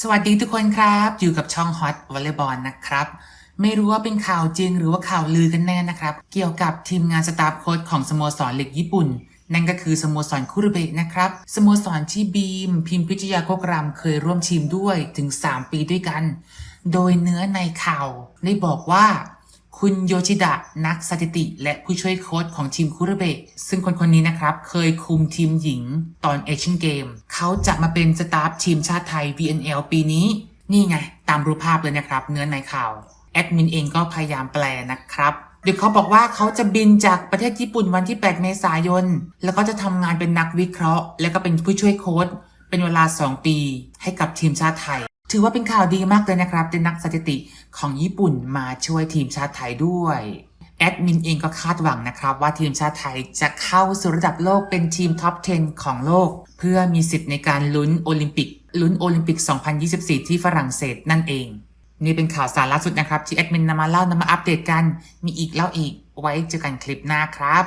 สวัสดีทุกคนครับ อยู่กับช่องฮอตวอลเลย์บอลนะครับ ไม่รู้ว่าเป็นข่าวจริงหรือว่าข่าวลือกันแน่นะครับ เกี่ยวกับทีมงานสตาฟโค้ชของสโมสรเล็กญี่ปุ่น นั่นก็คือสโมสรคุรุเบะนะครับ สโมสรที่บีม พิมพิจยาโคกรามเคยร่วมทีมด้วยถึง 3 ปีด้วยกัน โดยเนื้อในข่าวได้บอกว่า คุณโยชิดะนักสถิติ และผู้ช่วยโค้ชของทีมคุระเบะซึ่งคนคนนี้นะครับ เคยคุมทีมหญิงตอนเอเชียนเกมเขาจะมาเป็นสตาฟทีมชาติไทย VNL ปีนี้ นี่ไง ตามรูปภาพเลยนะครับ เนื้อในข่าวแอดมินเองก็พยายามแปลนะครับเดี๋ยวเขาบอกว่าเขาจะบินจากประเทศญี่ปุ่นวันที่ 8 เมษายน แล้วก็จะทำงานเป็นนักวิเคราะห์ แล้วก็เป็นผู้ช่วยโค้ชเป็นเวลา 2 ปี ให้กับทีมชาติไทย ถือว่าเป็นข่าวดีมากเลยนะครับเป็นนักสถิติของญี่ปุ่นมาช่วยทีมชาติไทยด้วยแอดมินเองก็คาดหวังนะครับ ว่าทีมชาติไทยจะเข้าสู่ระดับโลกเป็นทีมท็อป 10 ของโลก เพื่อมีสิทธิ์ในการลุ้นโอลิมปิก ลุ้นโอลิมปิก 2024 ที่ฝรั่งเศสนั่นเอง นี่เป็นข่าวสารล่าสุดนะครับ ที่แอดมินนำมาเล่านำมาอัปเดตกัน มีอีกเล่าอีกไว้เจอกันคลิปหน้าครับ